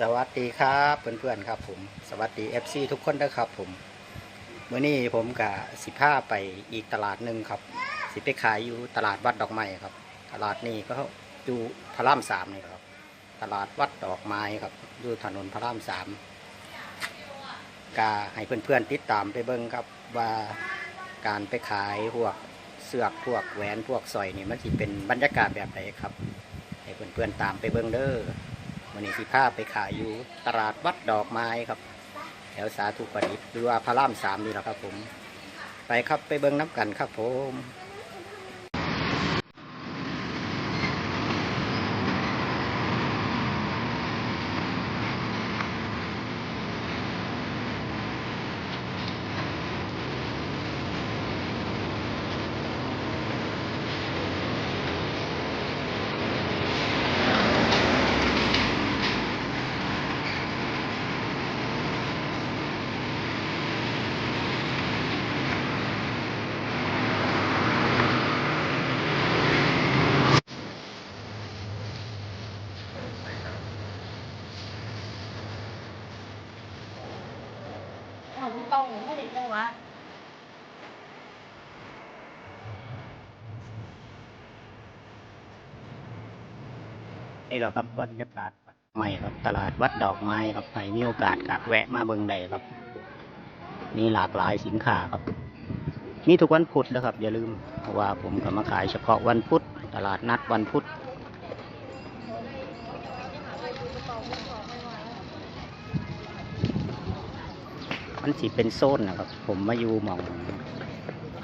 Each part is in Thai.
สวัสดีครับเพื่อนๆครับผมสวัสดี FC ทุกคนนะครับผมเมื่อนี้ผมกับสิผ้าไปอีกตลาดหนึ่งครับ สิไปขายอยู่ตลาดวัดดอกไม้ครับ ตลาดนี้ก็อยู่พระรามสามนี่ครับ ตลาดวัดดอกไม้ครับอยู่ถนนพระรามสามกาให้เพื่อนๆติดตามไปเบิ้งครับว่าการไปขายพวกเสือกพวกแหวนพวกสร้อยนี่มันจะเป็นบรรยากาศแบบไหนครับ ให้เพื่อนๆตามไปเบิ้งเด้อ วันนี้สิพาไปขายอยู่ตลาดวัดดอกไม้ครับ แถวสาธุประดิษฐ์หรือว่าพระรามสามนี่แหละครับผม ไปครับไปเบิ้งน้ำกันครับผม ต้องไม่ได้จังวะนี่แหละครับบรรยากาศใหม่ครับตลาดวัดดอกไม้ครับใครมีโอกาสกะแวะมาเบิ้งได้ครับ มีหลากหลายสินค้าครับมีทุกวันพุธนะครับ อย่าลืมเพราะว่าผมก็มาขายเฉพาะวันพุธตลาดนัดวันพุธ มันสิเป็นโซนนะครับ ผมมาอยู่หมอง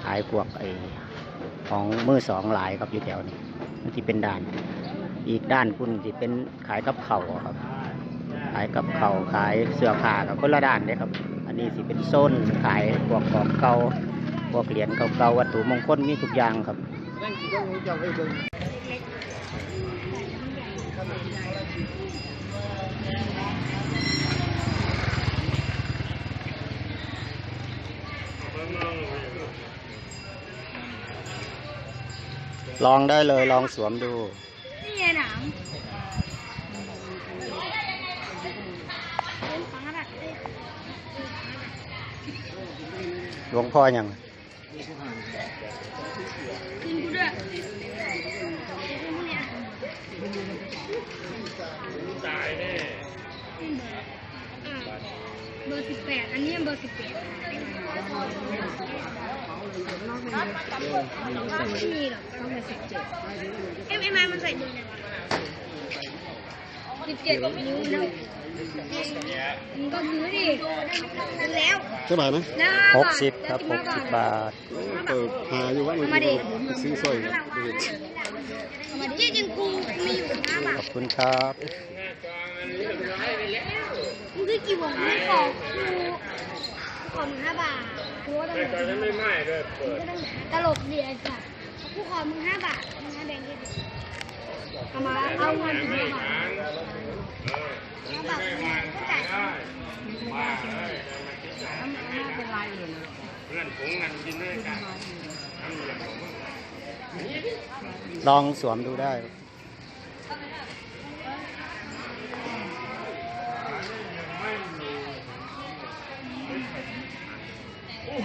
ขายพวกไอของมือสองหลายครับอยู่แถวนี้มันสิเป็นด่าน อีกด้านคุณสิเป็นขายกับเข่าครับ ขายกับเข่าขายเสื้อผ้ากับคนละด้านเลยครับ อันนี้สิเป็นโซนขายพวกของเก่าพวกเหรียญเก่าๆวัตถุมงคลมีทุกอย่างครับ ลองได้เลยลองสวมดู นี่ไงหนังฟังกระดาษเอ้ยหลวงพ่อยัง คืนกูด้วยเบ อร์สิบแปดอันนี้เบอร์สิบแปดไม่มีหรอกต้องเป็นสิบเจ็ดเอ็มเอ็มไอมันใส่เดือนยังสิบเจ็ดนิ้วนะมึงก็ซื้อดิซื้อแล้วเท่าไหร่นะแล้วหกสิบครับหกสิบบาทเปิดหาอยู่ว่ามันมาดิจะซื้อสร้อยนะไม่เห็นที่จริงกูมีอยู่ห้าบาขทอบคุณครับ มึงคือกี่วงไม่ขอกูขอมึงห้าบาทกูว่าตลกไม่ไม่ด้วยตลกดีไอ้สัสกูขอมึงห้าบาทมึงห้าแบงค์ยี่สิบเอามาเอาเงินถึงห้าบาทห้าบาทก็จ่ายเอาเอาไม่เป็นไรเลยนะลองสวมดูได้ อ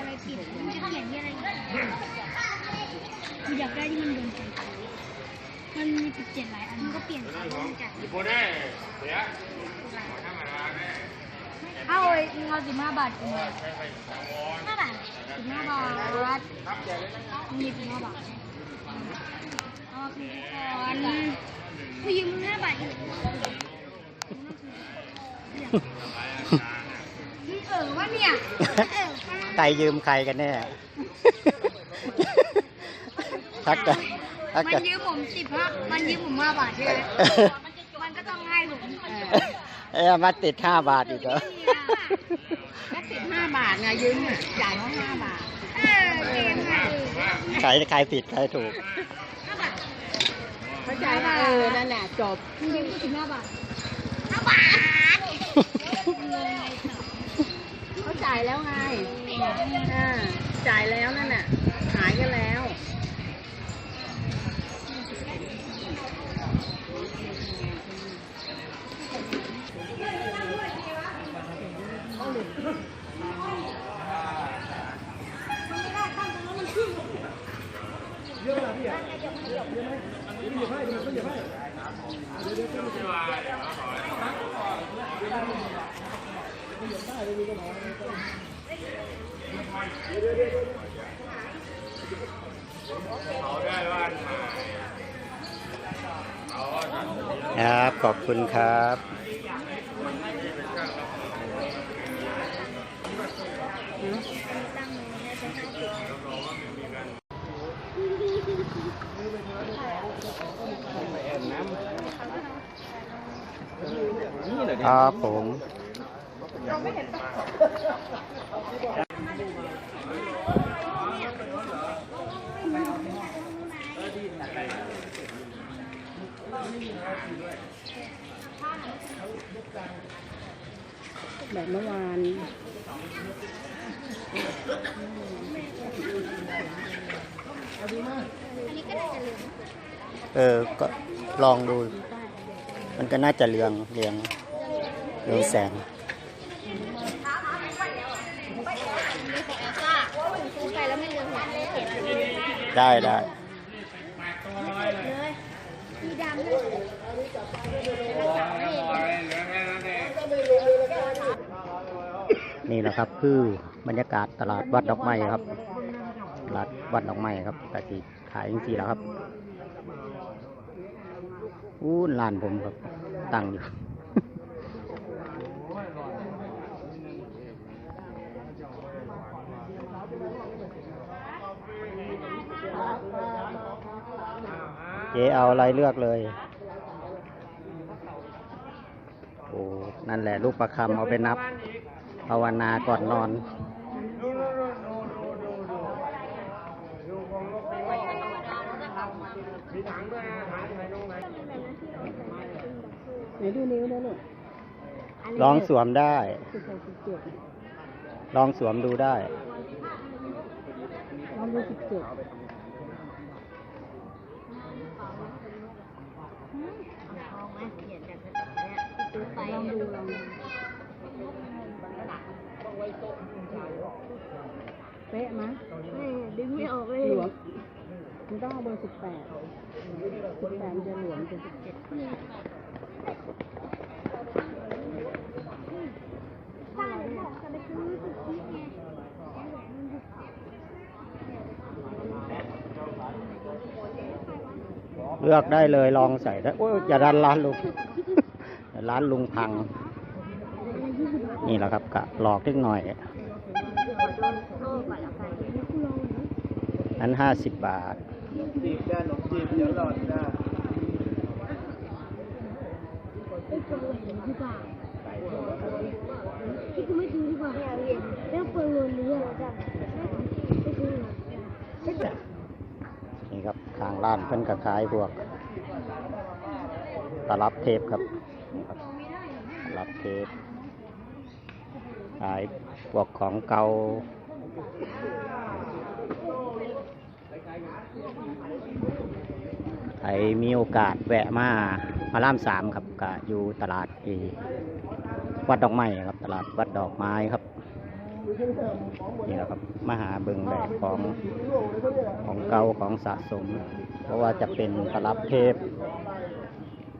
ะไรผิดมึงจะเขียนที่อะไรกูอยากได้ที่มันโดนใจมันมีสิบเจ็ดหลายอันมึงก็เปลี่ยนสีโดนใจเอาไอ้มึงเอาสิบห้าบาทกูมาห้าบาทสิบห้าบาทมีสิบห้าบาทเอามาคืนก่อนกูยืมมึงห้าบาทอีก เออวะเนี่ยเออวะใครยืมใครกันแน่ทักกันทักมักันนยืมผมสิบห้ามันยืมผมห้าบาทใช่ไหมมันก็ต้องให้ผมเอ้ยมาติดห้าบาทอีกเหรอแค่สิบห้าบาทไงยืมเนี่ยจ่ายเขาห้าบาทเออเกมไงใครใครผิดใครถูก ห้าบาทเข้าใจไหมเออนั่นแหละจบมึงยืมกูสิบห้าบาทห้าบาทเขา จ่ายแล้วไงอ่าจ่ายแล้วนั่นน่ะ หายกันแล้วเยอะนะพี่อะเยอะไหมเยอะไหมเยอะไหมเยอะไหม ครับ ขอบคุณครับครับผม แบบเมื่อวานอัด้จะเองเออ ก็ลองดู มันก็น่าจะเรืองเรืองเรืองแสงแอลซ่าซื้อไปแล้ว ได้ได้มีดำด้วยรักษาไม่เห็นนี่แหละครับคือบรรยากาศตลาดวัดดอกไม้ครับตลาดวัดดอกไม้ครับแต่ที่ขายจริงๆแล้วครับอู้ร้านผมครับตั้งอยู่ เจ๊เอาอะไรเลือกเลย โอ้ นั่นแหละลูกประคำเอาไปนับภาวนาก่อนนอน ไหนดูนิ้วด้วยลูกลองสวมได้สิบหกสิบเจ็ดลองสวมดูได้ ลองดูสิบเจ็ด ลองดูลองดู เป๊ะมั้ยดึงไม่ออกเลยหลวมมันต้องเอาเบอร์สิบแปดสิบแปดมันจะหลวมเป็นสิบเจ็ดป้าหนูบอกจะไปซื้อสุกี้ไงเลือกได้เลยลองใส่ได้โอ้ยอย่าดันร้านลุงเดี๋ยว ร้านลุงพัง นี่แหละครับกะหลอกนิดหน่อยนั้นห้าสิบบาทพี่กูไม่ซื้อดีกว่าเรื่องเปิดเงินหรือยังจ้ะไม่ซื้อนี่ครับทางร้านเพิ่นก็ขายพวกตลับเทปครับ นี่ครับตลับเทปขายพวกของเก่าใครมีโอกาสแวะมาพระรามสามครับก็อยู่ตลาดอีวัดดอกไม้ครับ ตลาดวัดดอกไม้ครับนี่แหละครับมหาเบิงแบบของของเก่าของสะสม เพราะว่าจะเป็นตลับเท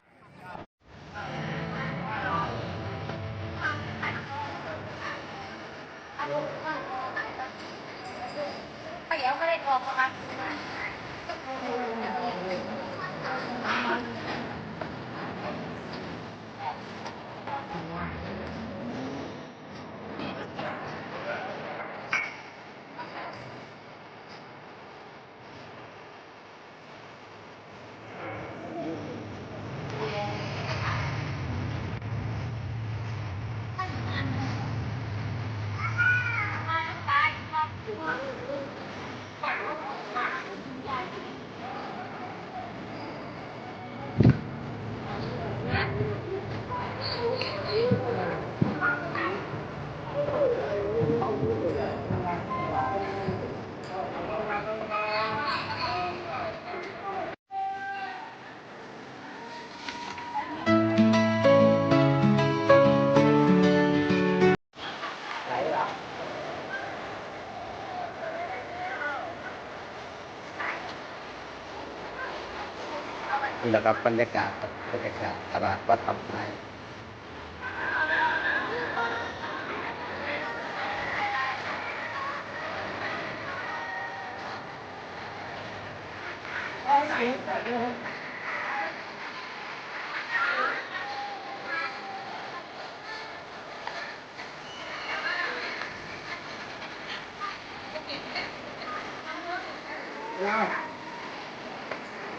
เและครับบรรยากาศบรรยากาศตลาดวัดตับไม้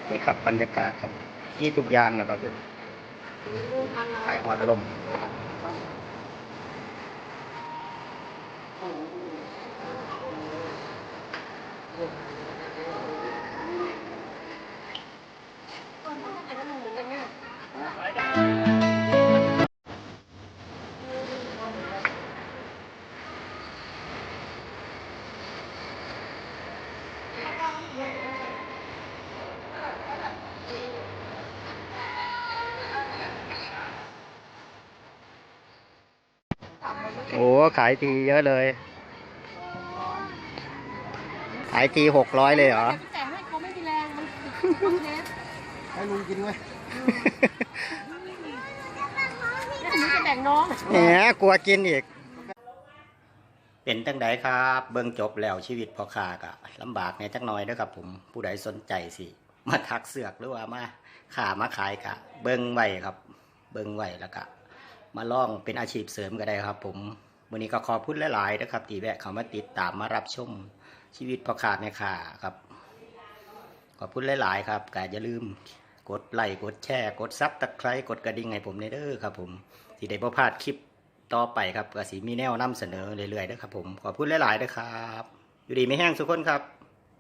นี่ครับบรรยากาศครับที่ทุกอย่างนะครับขายหัวตะลมโอ้ขายทีเยอะเลย ขายทีหกร้อยเลยเหรอ แต่ให้เขาไม่มีแรงมันเล็บให้ลุงกินไหมแล้วหนูจะแบ่งน้อง แหมกลัวกินอีก เป็นตั้งใดครับ เบิ่งจบแล้วชีวิตพอคากะลำบากในจักหน่อยเด้อครับผมผู้ใดสนใจสิ มาทักเสือกหรือว่ามาขามาขายกะ เบิ่งไว้ครับ เบิ่งไว้แล้วก็มาลองเป็นอาชีพเสริมก็ได้ครับผม วันนี้ก็ขอพูดหลายๆนะครับตีแวะเขามาติดตามมารับชมชีวิตพอขาดในขาครับ ขอพูดหลายๆครับกาอย่าลืมกดไลค์กดแชร์ กดซับตะไคร้กดกระดิ่งให้ผมในเด้อครับ ผมสิได้บ่พลาดคลิปต่อไปครับก็สิมีแนวนำเสนอเรื่อยๆนะครับผมขอพูดหลายๆนะครับ อยู่ดีไม่แห้งทุกคนครับ